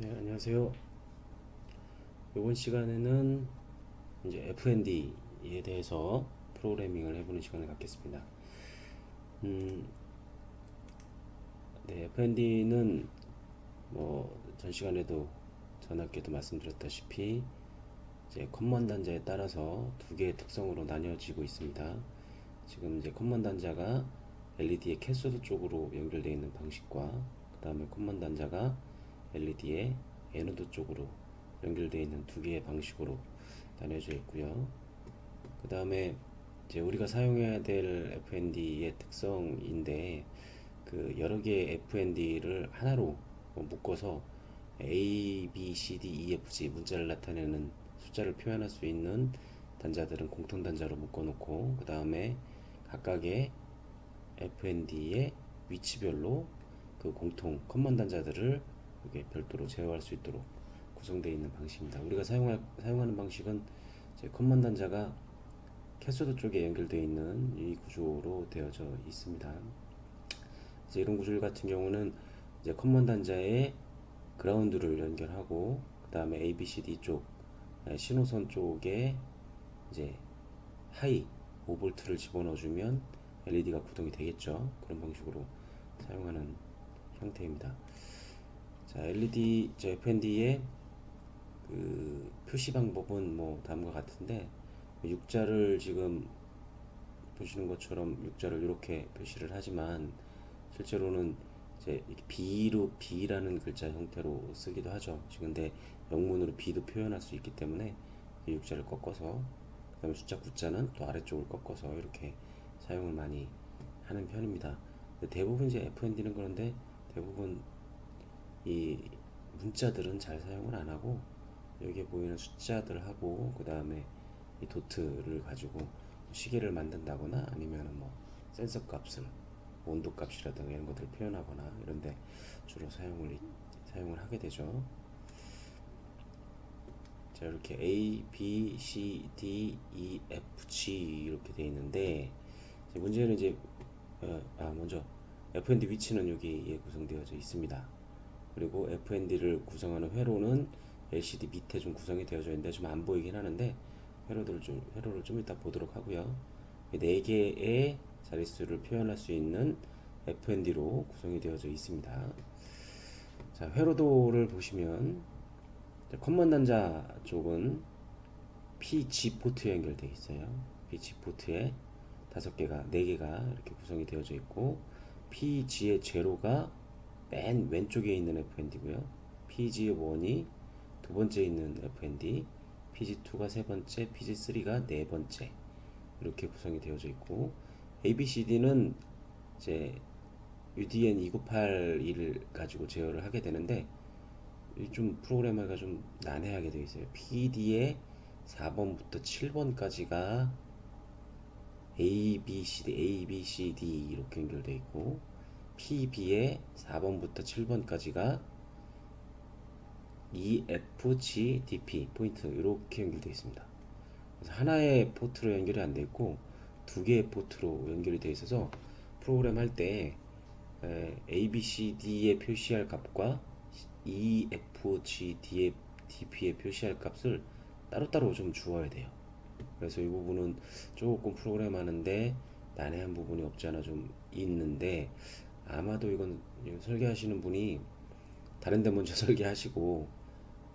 네, 안녕하세요. 이번 시간에는 이제 FND에 대해서 프로그래밍을 해보는 시간을 갖겠습니다. 음, 네, FND는 뭐 전 시간에도 전학기도 말씀드렸다시피 이제 컴먼 단자에 따라서 두 개의 특성으로 나뉘어지고 있습니다. 지금 이제 컴먼 단자가 LED의 캐소드 쪽으로 연결되어 있는 방식과 그 다음에 컴먼 단자가 LED의 에너드 쪽으로 연결되어 있는 두 개의 방식으로 나뉘어져 있고요. 그 다음에 이제 우리가 사용해야 될 FND의 특성인데 그 여러 개의 FND를 하나로 뭐 묶어서 A, B, C, D, E, F, G 문자를 나타내는 숫자를 표현할 수 있는 단자들은 공통 단자로 묶어놓고 그 다음에 각각의 FND의 위치별로 그 공통 커먼 단자들을 이렇게 별도로 제어할 수 있도록 구성되어 있는 방식입니다. 우리가 사용할, 사용하는 방식은 커먼 단자가 캐소드 쪽에 연결되어 있는 이 구조로 되어져 있습니다. 이제 이런 구조 같은 경우는 이제 커먼 단자에 그라운드를 연결하고 그 다음에 A, B, C, D 쪽 에, 신호선 쪽에 이제 하이 5볼트를 집어넣어주면 LED가 구동이 되겠죠. 그런 방식으로 사용하는 형태입니다. 자, LED, 저 FND의 그 표시 방법은 뭐 다음과 같은데 육자를 지금 보시는 것처럼 육자를 이렇게 표시를 하지만 실제로는 이제 B로 B라는 글자 형태로 쓰기도 하죠. 지금 근데 영문으로 B도 표현할 수 있기 때문에 이 육자를 꺾어서 그다음에 숫자 9자는 또 아래쪽을 꺾어서 이렇게 사용을 많이 하는 편입니다. 대부분 이제 FND는 그런데 대부분 이 문자들은 잘 사용을 안 하고 여기에 보이는 숫자들 하고 그 다음에 이 도트를 가지고 시계를 만든다거나 아니면 뭐 센서 값을 온도 값이라든가 이런 것들을 표현하거나 이런데 주로 사용을 이- 사용을 하게 되죠. 자 이렇게 A, B, C, D, E, F, G 이렇게 돼 있는데 문제는 이제 어, 아 먼저 FND 위치는 여기에 구성되어져 있습니다. 그리고 FND를 구성하는 회로는 LCD 밑에 좀 구성이 되어져 있는데 좀 안 보이긴 하는데 회로들을 좀 회로를 좀 이따 보도록 하고요. 이네 개의 자릿수를 표현할 수 있는 FND로 구성이 되어져 있습니다. 자, 회로도를 보시면 자, 컴먼 단자 쪽은 PG 포트에 연결되어 있어요. PG 포트에 다섯 개가 네 개가 이렇게 구성이 되어져 있고 PG의 제로가 맨 왼쪽에 있는 FND고요. PG 1이 두 번째 있는 FND, PG2가 세 번째, PG3가 네 번째 이렇게 구성이 되어져 있고 ABCD는 이제 UDN 2981을 가지고 제어를 하게 되는데 이좀 프로그래머가 좀 난해하게 되어 있어요. PD의 4번부터 7번까지가 A, B, C, D, A, B, C, D 이렇게 연결되어 있고 PB의 4번부터 7번까지가 E, F, G, DP 포인트 이렇게 연결되어 있습니다. 그래서 하나의 포트로 연결이 안 되어 있고 두 개의 포트로 연결이 되어 있어서 프로그램 할 때 A, B, C, D에 표시할 값과 E, F, G, D에 DP에 표시할 값을 따로따로 좀 주어야 돼요. 그래서 이 부분은 조금 프로그램 하는데 난해한 부분이 없지 않아 좀 있는데 아마도 이건 설계하시는 분이 다른 데 먼저 설계하시고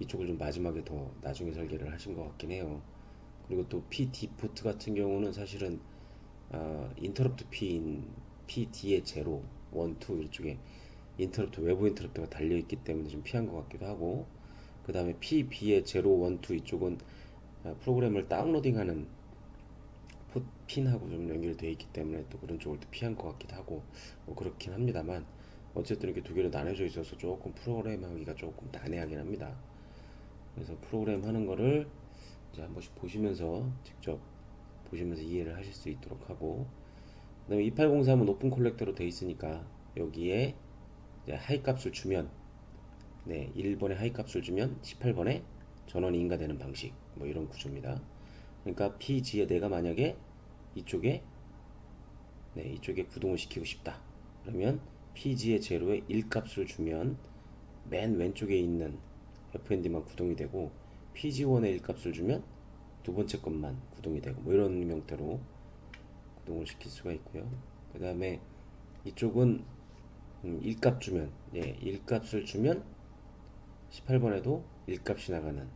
이쪽을 좀 마지막에 더 나중에 설계를 하신 것 같긴 해요. 그리고 또 PD 포트 같은 경우는 사실은 아, 인터럽트 P인 PD의 제로, 원, 투 이쪽에 인터럽트 외부 인터럽트가 달려 있기 때문에 좀 피한 것 같기도 하고 그 다음에 PB의 제로, 원, 투 이쪽은 아, 프로그램을 다운로딩하는 포- 핀하고 좀 연결되어 있기 때문에 또 그런 쪽을 또 피한 것 같기도 하고 뭐 그렇긴 합니다만 어쨌든 이렇게 두 개로 나눠져 있어서 조금 프로그램 하기가 조금 난해하긴 합니다. 그래서 프로그램 하는 거를 이제 한 번씩 보시면서 직접 보시면서 이해를 하실 수 있도록 하고 그다음에 2803은 오픈 콜렉터로 돼 있으니까 여기에 하이 값을 주면 네 1번에 하이 값을 주면 18번에 전원이 인가되는 방식 뭐 이런 구조입니다. 그러니까 PG에 내가 만약에 이쪽에 네 이쪽에 구동을 시키고 싶다 그러면 PG의 제로에 1 값을 주면 맨 왼쪽에 있는 FND만 구동이 되고 PG1의 1값을 주면 두 번째 것만 구동이 되고 뭐 이런 형태로 구동을 시킬 수가 있고요. 그 다음에 이쪽은 음, 1값 주면 예, 1값을 주면 18번에도 1값이 나가는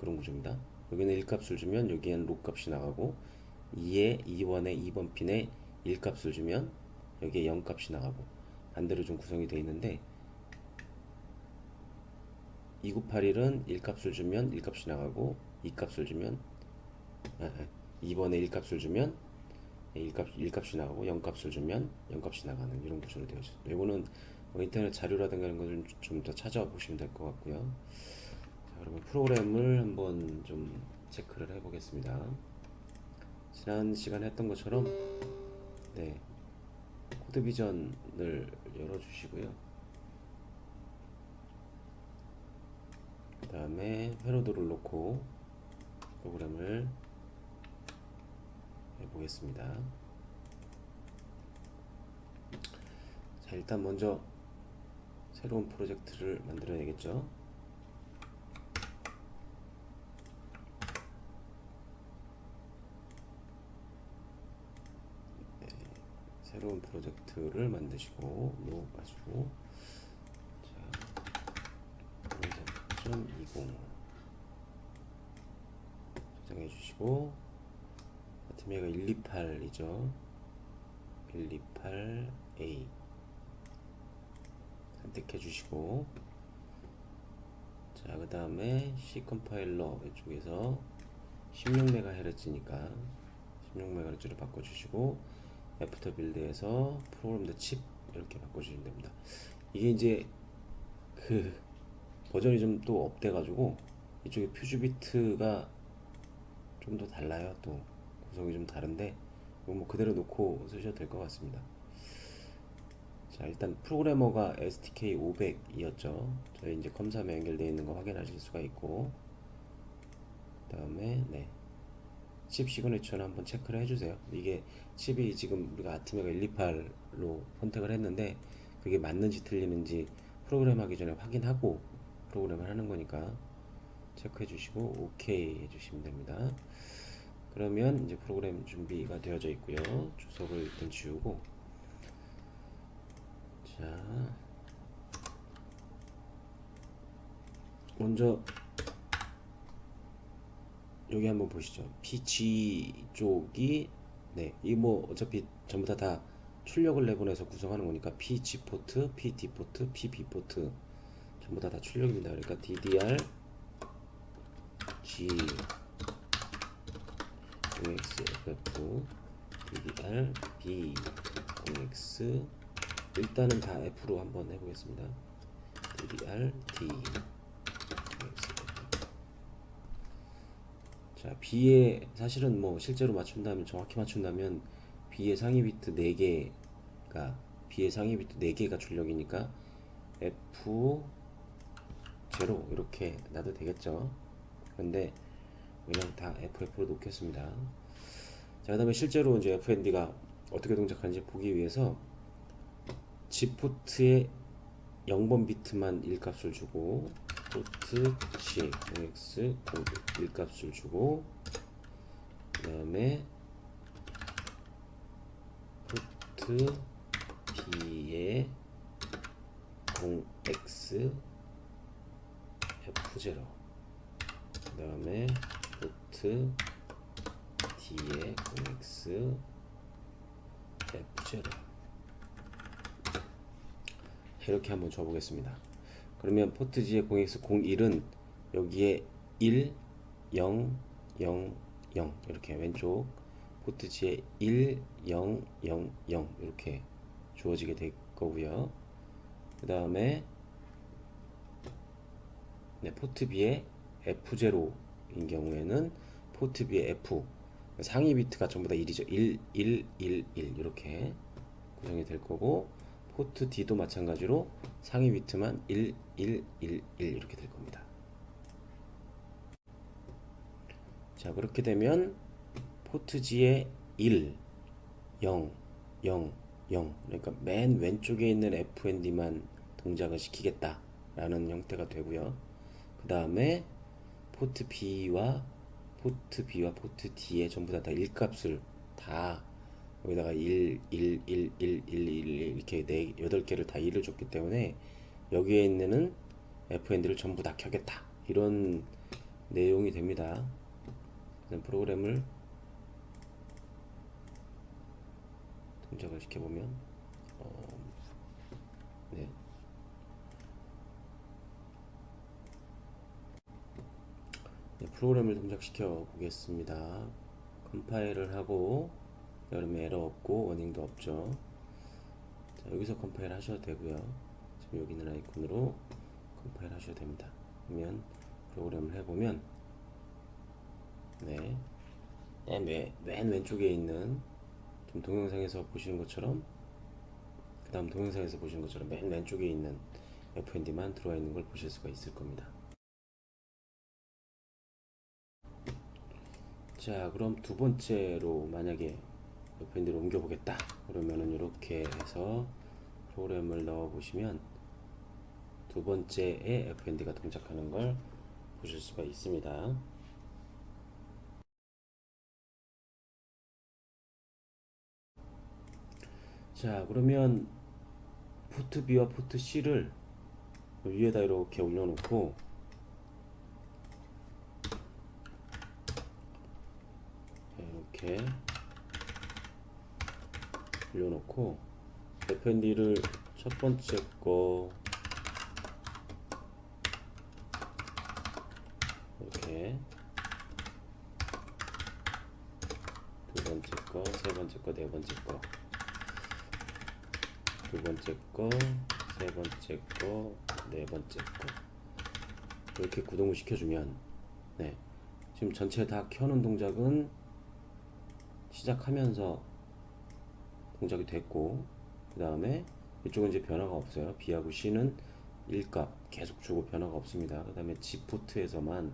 그런 구조입니다. 여기는 1값을 주면 여기에는 로 값이 나가고 2에 2번에 2번 핀에 1값을 주면 여기에 0 값이 나가고 반대로 좀 구성이 되어 있는데 2981은 1값을 주면 1값이 나가고 2값을 주면 아, 아, 2번에 1값을 주면 1값, 1값이 나가고 0값을 주면 0값이 나가는 이런 구조로 되어 있습니다. 이거는 뭐 인터넷 자료라든가 이런 것을 좀더 찾아보시면 될 것 같고요. 자, 그러면 프로그램을 한번 좀 체크를 해보겠습니다. 지난 시간에 했던 것처럼 네, 코드 비전을 열어주시고요. 그 다음에 회로도를 놓고 프로그램을 해보겠습니다. 자, 일단 먼저 새로운 프로젝트를 만들어야겠죠. 새로운 프로젝트를 만드시고 놓아가지고 자, 20 저장해 주시고 같은 얘가 128이죠. 128A 선택해 주시고. 자, 그 다음에 C 컴파일러 이쪽에서 16MHz니까 16MHz로 바꿔 주시고 애프터 빌드에서 프로그램 더칩 이렇게 바꿔 주시면 됩니다. 이게 이제 그 버전이 좀 또 업돼 가지고 이쪽에 퓨즈 비트가 좀 더 달라요. 또 구성이 좀 다른데 뭐 그대로 놓고 쓰셔도 될 것 같습니다. 자 일단 프로그래머가 STK 500이었죠. 저희 이제 컴사에 연결되어 있는 거 확인하실 수가 있고 그 다음에 네. 칩 시그니처는 한번 체크를 해주세요. 이게 칩이 지금 우리가 아트메가 128로 선택을 했는데 그게 맞는지 틀리는지 프로그램 하기 전에 확인하고 프로그램을 하는 거니까 체크해 주시고 오케이 해 주시면 됩니다. 그러면 이제 프로그램 준비가 되어져 있고요. 주석을 일단 지우고 자 먼저 여기 한번 보시죠. PG 쪽이 네, 이 뭐 어차피 전부 다 다 출력을 내보내서 구성하는 거니까 PG 포트, PT 포트, PB 포트 전부 다 다 출력입니다. 그러니까 DDR G OXFF DDR B OX 일단은 다 F로 한번 해보겠습니다. DDR D 자, B에 사실은 뭐 실제로 맞춘다면 정확히 맞춘다면 B의 상위 비트 4개가 B의 상위 비트 4개가 출력이니까 F 0 이렇게 놔도 되겠죠. 그런데 그냥 다 FF로 놓겠습니다. 자, 그다음에 실제로 이제 FND가 어떻게 동작하는지 보기 위해서 G 포트의 0번 비트만 1값을 주고 포트 C OX 코드 1값을 주고 그 다음에 포트 B에 0X F0 그 다음에 포트 D에 0X F0 이렇게 한번 줘보겠습니다. 그러면 포트 G의 0x01은 여기에 1, 0, 0, 0 이렇게 왼쪽 포트 G에 1, 0, 0, 0 이렇게 주어지게 될 거고요. 그 다음에 네, 포트 B에 F0인 경우에는 포트 B에 F 상위 비트가 전부 다 1이죠. 1, 1, 1, 1 이렇게 구성이 될 거고 포트 D도 마찬가지로 상위 비트만 1, 1, 1, 1 이렇게 될 겁니다. 자 그렇게 되면 포트 G에 1, 0, 0, 0 그러니까 맨 왼쪽에 있는 FND만 동작을 시키겠다 라는 형태가 되고요. 그 다음에 포트 B와 포트 B와 포트 D에 전부 다, 다 1값을 다 여기다가 1, 1, 1, 1, 1, 1, 1 이렇게 네, 8개를 다 1을 줬기 때문에 여기에 있는 FND를 전부 다 켜겠다. 이런 내용이 됩니다. 프로그램을 동작을 시켜보면 어, 네. 네, 프로그램을 동작시켜 보겠습니다. 컴파일을 하고 여름에 에러 없고 워닝도 없죠. 자, 여기서 컴파일 하셔도 되고요. 지금 여기 있는 아이콘으로 컴파일 하셔도 됩니다. 그러면 프로그램을 해보면 네, 맨, 맨, 맨 왼쪽에 있는 좀 동영상에서 보시는 것처럼 그 다음 동영상에서 보시는 것처럼 맨 왼쪽에 있는 FND만 들어와 있는 걸 보실 수가 있을 겁니다. 자, 그럼 두 번째로 만약에 FND를 옮겨 보겠다. 그러면은 이렇게 해서 프로그램을 넣어 보시면 두 번째에 FND가 동작하는 걸 보실 수가 있습니다. 자, 그러면 포트 B와 포트 C를 위에다 이렇게 올려놓고 이렇게 올려놓고 FND를 첫 번째 거 이렇게 두 번째 거, 세 번째 거, 네 번째 거, 두 번째 거, 세 번째 거, 네 번째 거. 이렇게 구동을 시켜주면 네. 지금 전체 다 켜는 동작은 시작하면서 동작이 됐고 그 다음에 이쪽은 이제 변화가 없어요. B하고 C는 1값 계속 주고 변화가 없습니다. 그 다음에 G 포트에서만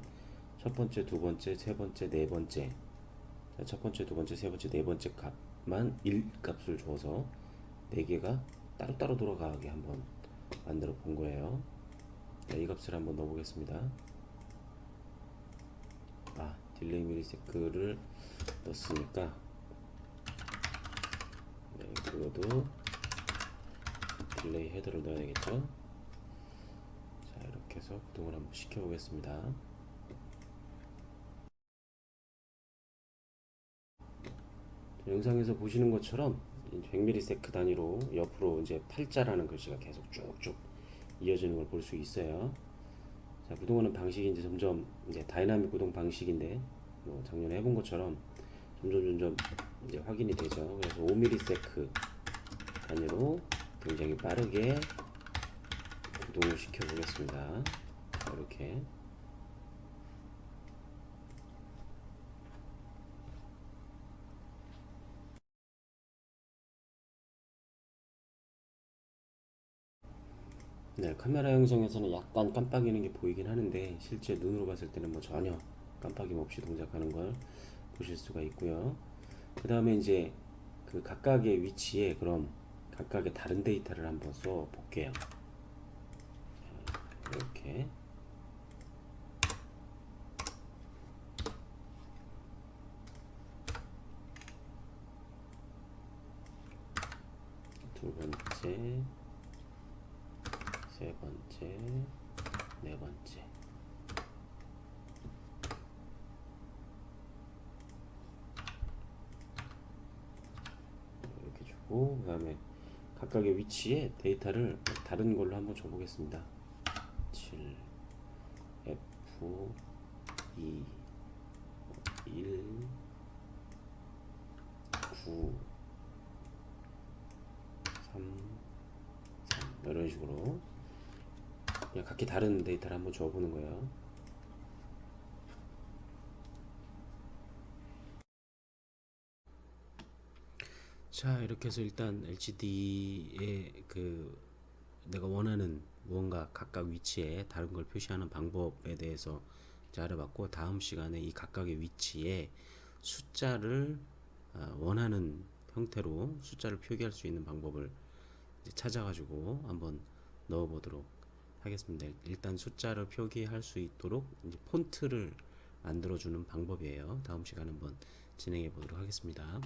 첫 번째 두 번째 세 번째 네 번째. 자, 첫 번째 두 번째 세 번째 네 번째 값만 1값을 줘서 네 개가 따로따로 돌아가게 한번 만들어 본 거예요. 자, 이 값을 한번 넣어 보겠습니다. 아 딜레이 미리세크를 넣었으니까 네, 그거도 딜레이 헤더를 넣어야 되겠죠 자 이렇게 해서 구동을 한번 시켜 보겠습니다 영상에서 보시는 것처럼 100ms 단위로 옆으로 이제 팔자라는 글씨가 계속 쭉쭉 이어지는 걸 볼 수 있어요. 자, 구동하는 방식이 이제 점점 이제 다이나믹 구동 방식인데 뭐 작년에 해본 것처럼 점점 점점 이제 확인이 되죠. 그래서 5ms 단위로 굉장히 빠르게 구동을 시켜 보겠습니다. 이렇게 네, 카메라 영상에서는 약간 깜빡이는 게 보이긴 하는데 실제 눈으로 봤을 때는 뭐 전혀 깜빡임 없이 동작하는 걸 보실 수가 있고요. 그 다음에 이제 그 각각의 위치에 그럼 각각의 다른 데이터를 한번 써 볼게요. 이렇게 두 번째 세 번째, 네 번째. 이렇게 주고 그 다음에 각각의 위치에 데이터를 다른 걸로 한번 줘보겠습니다. 7 F 2 1 9 3 3 이런 식으로 각기 다른 데이터를 한번 줘보는 거예요. 자, 이렇게 해서 일단 LCD의 그 내가 원하는 무언가 각각 위치에 다른 걸 표시하는 방법에 대해서 이제 알아봤고 다음 시간에 이 각각의 위치에 숫자를 아, 원하는 형태로 숫자를 표기할 수 있는 방법을 찾아가지고 한번 넣어보도록 하겠습니다. 일단 숫자를 표기할 수 있도록 이제 폰트를 만들어주는 방법이에요. 다음 시간에 한번 진행해 보도록 하겠습니다.